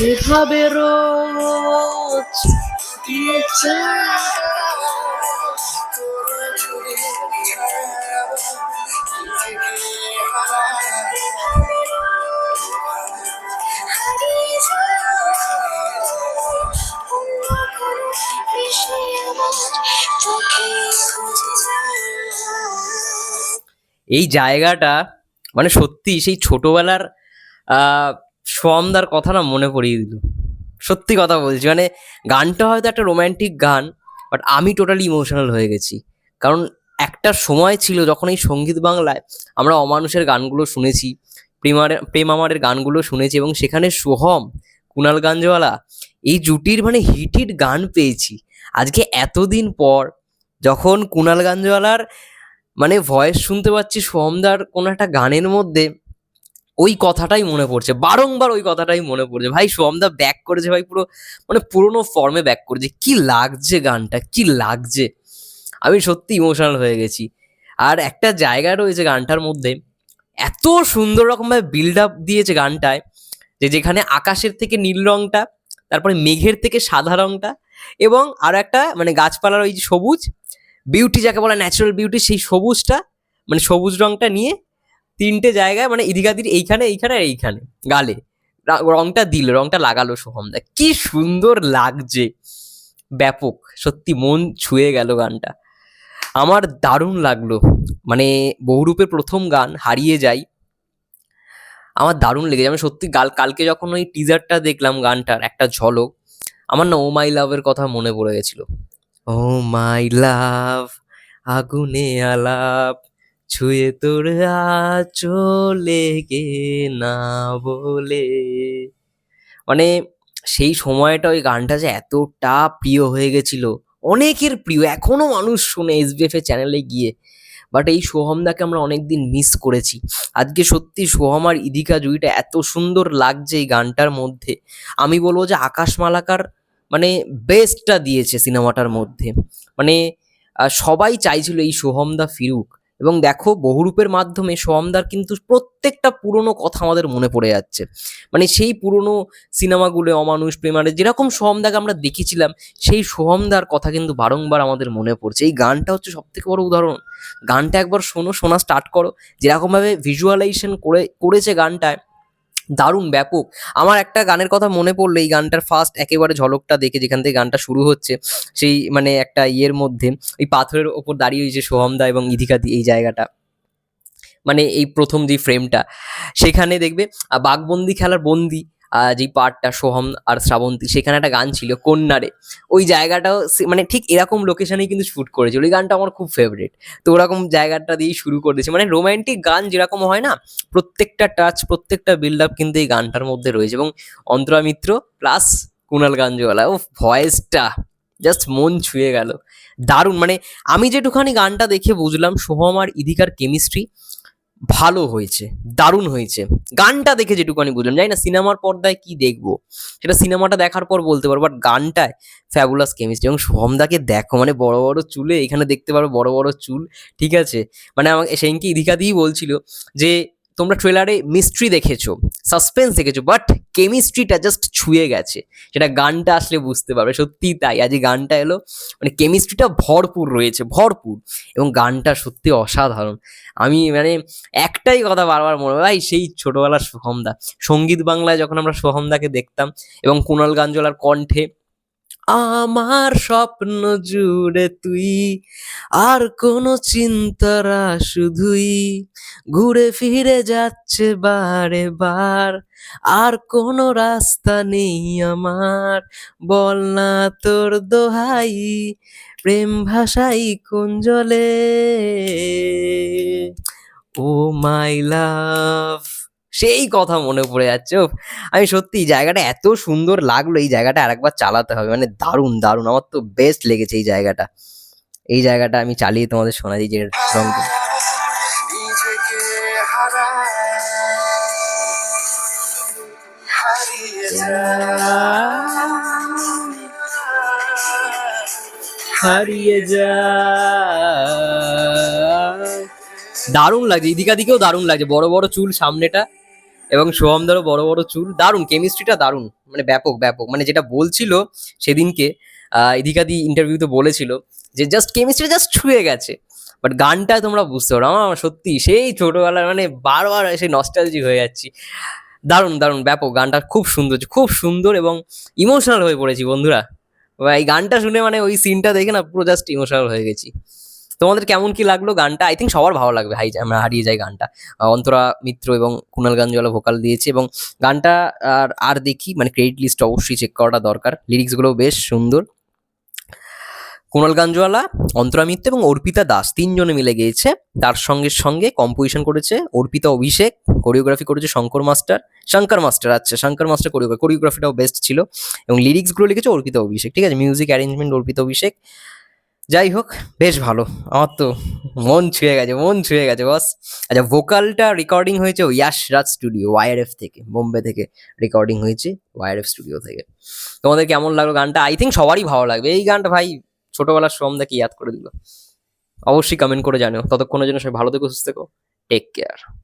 এভাবে রোজ দিয়ে যায় হারিয়ে যাও অন্য কোনো বিষয়ে আমার তোকে খুঁজে যায় এই জায়গাটা মানে সত্যি সেই ছোটবেলার সোয়ামদার কথা না মনে পড়িয়ে দিল। সত্যি কথা বলছি মানে গানটা হয়তো একটা রোম্যান্টিক গান বাট আমি টোটালি ইমোশনাল হয়ে গেছি। কারণ একটা সময় ছিল যখন এই সংগীত বাংলায় আমরা অমানুষের গানগুলো শুনেছি, প্রেমার প্রেম আমারের গানগুলো শুনেছি এবং সেখানে সোহম, কুনাল গাঞ্জওয়ালা এই জুটির মানে হিট হিট গান পেয়েছি। আজকে এতদিন পর যখন কুনাল গাঞ্জওয়ালার মানে ভয়েস শুনতে পাচ্ছি, সোহমদার কোনো একটা গানের মধ্যে ওই কথাটাই মনে পড়ছে, বারংবার ওই কথাটাই মনে পড়ছে। ভাই সোহমদা ব্যাক করেছে ভাই পুরো মানে পুরোনো ফর্মে ব্যাক করেছে। কি লাগছে গানটা, কি লাগছে? আমি সত্যি ইমোশনাল হয়ে গেছি। আর একটা জায়গা রয়েছে গানটার মধ্যে, এত সুন্দর রকমভাবে বিল্ড আপ দিয়েছে গানটায় যে যেখানে আকাশের থেকে নীল রংটা, তারপরে মেঘের থেকে সাদা রংটা এবং আর একটা মানে গাছপালার ওই যে সবুজ বিউটি যাকে বলা ন্যাচারাল বিউটি সেই সবুজটা মানে সবুজ রংটা নিয়ে তিনটে জায়গায় মানে ইদিকাদির এইখানে এইখানে আর এইখানে, গালে। রংটা দিল, রংটা লাগালো সোহমদা কি সুন্দর লাগছে। ব্যাপক, সত্যি মন ছুঁয়ে গেল গানটা। আমার দারুণ লাগল। মানে বহুরূপের প্রথম গান, হারিয়ে যাই। আমার দারুণ লেগেছে। আমি সত্যি গাল, কালকে যখন ওই টিজারটা দেখলাম গানটার, একটা ঝলক, আমার না, ও মাই লাভের কথা মনে পড়ে গেছিল। ও মাই লাভ, আগুনে আলাপ ছুঁয়ে তোর চলে গে না বলে। মানে সেই সময়টা ওই গানটা যে এতটা প্রিয় হয়ে গেছিল, অনেকের প্রিয়, এখনও মানুষ শোনে এসবিএফ এর চ্যানেলে গিয়ে। বাট এই সোহমদাকে আমরা অনেকদিন মিস করেছি। আজকে সত্যি সোহম আর ইদিকা জুইটা এত সুন্দর লাগছে এই গানটার মধ্যে। আমি বলব যে আকাশ মালাকার মানে বেস্টটা দিয়েছে সিনেমাটার মধ্যে। মানে সবাই চাইছিল এই সোহমদা ফিরুক। এবং দেখো বহুরূপের মাধ্যমে সোয়ামদার কিন্তু প্রত্যেকটা পুরনো কথা আমাদের মনে পড়ে যাচ্ছে। মানে সেই পুরনো সিনেমাগুলো, অমানুষ প্রেমারে যেরকম সোহমদাকে আমরা দেখেছিলাম, সেই সোহমদার কথা কিন্তু বারংবার আমাদের মনে পড়ছে। এই গানটা হচ্ছে সবথেকে বড় উদাহরণ। গানটা একবার শোনো, শোনা স্টার্ট করো। যেরকমভাবে ভিজুয়ালাইজেশন করে, করেছে গানটায় দারুণ ব্যাপক। আমার একটা গানের কথা মনে পড়ল এই গানটার ফার্স্ট একেবারে ঝলকটা দেখে যেখান থেকে গানটা শুরু হচ্ছে, সেই মানে একটা ইয়ের মধ্যে ওই পাথরের ওপর দাঁড়িয়ে ওই যে সোহমদা এবং ইধিকাদি এই জায়গাটা। মানে এই প্রথম যে ফ্রেমটা সেখানে দেখবে বাঘবন্দি খেলার বন্দি যেই পার্টটা সোহম আর শ্রাবন্তী, সেখানে একটা গান ছিল, কন্যারে। ওই জায়গাটাও মানে ঠিক এরকম লোকেশনেই কিন্তু শ্যুট করেছিল। ওই গানটা আমার খুব ফেভারিট তো ওরকম জায়গাটা দিয়েই শুরু করেছে মানে রোম্যান্টিক গান যেরকম হয় না, প্রত্যেকটা টাচ প্রত্যেকটা বিল্ড আপ কিন্তু এই গানটার মধ্যে রয়েছে। এবং অন্তরা মিত্র প্লাস কুনাল গাঞ্জওয়ালা ও ভয়েসটা জাস্ট মন ছুঁয়ে গেল। দারুণ। মানে আমি যেটুখানি গানটা দেখে বুঝলাম, সোহম আর ইদিকার কেমিস্ট্রি ভালো হয়েছে, দারুণ হয়েছে। গানটা দেখে যেটুকুনি বুঝলাম, জানি না সিনেমার পর্দায় কি দেখব। সেটা সিনেমাটা দেখার পর বলতে পারব বাট গানটায় ফ্যাবুলাস কেমিস্ট্রি এবং সোহমদাকে দেখো মানে বড় বড় চুলে, এখানে দেখতে পারো বড় বড় চুল, ঠিক আছে? মানে আমাকে সেঙ্কি ইদিকা দিয়েই বলছিল যে তোমরা ট্রেলারে মিস্ট্রি দেখেছ সাসপেন্স দেখেছ বাট কেমিস্ট্রিটা জাস্ট ছুঁয়ে গেছে। সেটা গানটা আসলে বুঝতে পারবে, সত্যিই তাই। আজ এই গানটা এলো মানে কেমিস্ট্রিটা ভরপুর রয়েছে, ভরপুর। এবং গানটা সত্যি অসাধারণ। আমি মানে একটাই কথা বারবার মনে হয় ভাই, সেই ছোটোবেলার সোহমদা। সংগীত বাংলায় যখন আমরা সোহমদাকে দেখতাম এবং কুণাল গাঞ্জলার কণ্ঠে আমার স্বপ্ন জুড়ে তুই, আর কোনো চিন্তারা শুধুই। ঘুরে ফিরে যাচ্ছে বারে বার, আর কোনো রাস্তা নেই আমার। বল না তোর দোহাই, প্রেম ভাষাই কোন জলে? ও মাই লাভ। সেই কথা মনে পড়ে যাচ্ছে আমি সত্যি জায়গাটা এত সুন্দর লাগল, এই জায়গাটা আরেকবার চালাতে হবে মানে দারুণ দারুণ। আমার তো বেস্ট লেগেছে এই জায়গাটা। এই জায়গাটা আমি চালিয়ে তোমাদের শোনা দিই যে, হারিয়ে যায় দারুণ লাগছে এদিকা দিকেও দারুণ লাগছে। বড় বড় চুল সামনেটা এবং সোহমদারও বড় বড় চুল। দারুণ কেমিস্ট্রিটা দারুণ মানে ব্যাপক ব্যাপক। মানে যেটা বলছিল সেদিনকে ইদিকাদি ইন্টারভিউতে বলেছিল যে জাস্ট কেমিস্ট্রি জাস্ট ছুঁয়ে গেছে। বাট গানটা তোমরা বুঝতে পারো, আমার সত্যি সেই ছোটবেলার মানে বারবার সেই নস্টালজি হয়ে যাচ্ছি। দারুণ দারুণ, ব্যাপক। গানটা খুব সুন্দর খুব সুন্দর এবং ইমোশনাল হয়ে পড়েছি বন্ধুরা। এই গানটা শুনে মানে ওই সিনটা দেখে না পুরো জাস্ট ইমোশনাল হয়ে গেছি। তোমাদের কেমন কি লাগল গানটা? আই থিঙ্ক সবার ভালো লাগবে, হাই আমরা হারিয়ে যাই গানটা। অন্তরা মিত্র এবং কুনাল গাঞ্জওয়ালা ভোকাল দিয়েছে এবং গানটা আর আর দেখি মানে ক্রেডিট লিস্ট অবশ্যই চেক করাটা দরকার। লিরিক্সগুলো বেশ সুন্দর। কুণাল গাঞ্জওয়ালা অন্তরা মিত্র এবং অর্পিতা দাস তিনজনে মিলে গিয়েছে। তার সঙ্গে সঙ্গে কম্পোজিশন করেছে অর্পিতা অভিষেক কোরিওগ্রাফি করেছে শঙ্কর মাস্টার শঙ্কর মাস্টার আচ্ছা শঙ্কর মাস্টার কোরিওগ্রাফি কোরিওগ্রাফিটাও বেস্ট ছিল। এবং লিরিক্সগুলো লিখেছে অর্পিতা অভিষেক, ঠিক আছে? Music arrangement Arpita Abhishek. যাই হোক, বেশ ভালো। আমার তো মন ছুঁয়ে গেছে, মন ছুঁয়ে গেছে বস আচ্ছা ভোকালটা রেকর্ডিং হয়েছে ইয়াশ রাজ স্টুডিও ওয়াইআরএফ থেকে, বোম্বে থেকে রেকর্ডিং হয়েছে ওয়াইআরএফ স্টুডিও থেকে। তোমাদের কেমন লাগল গানটা? আই থিঙ্ক সবারই ভালো লাগবে। এই গানটা ভাই ছোটবেলার দেখে ইয়াদ করে দিল। অবশ্যই কমেন্ট করে জানিও। ততক্ষণের জন্য সবাই ভালো থেকো, সুস্থ থেকো। Take care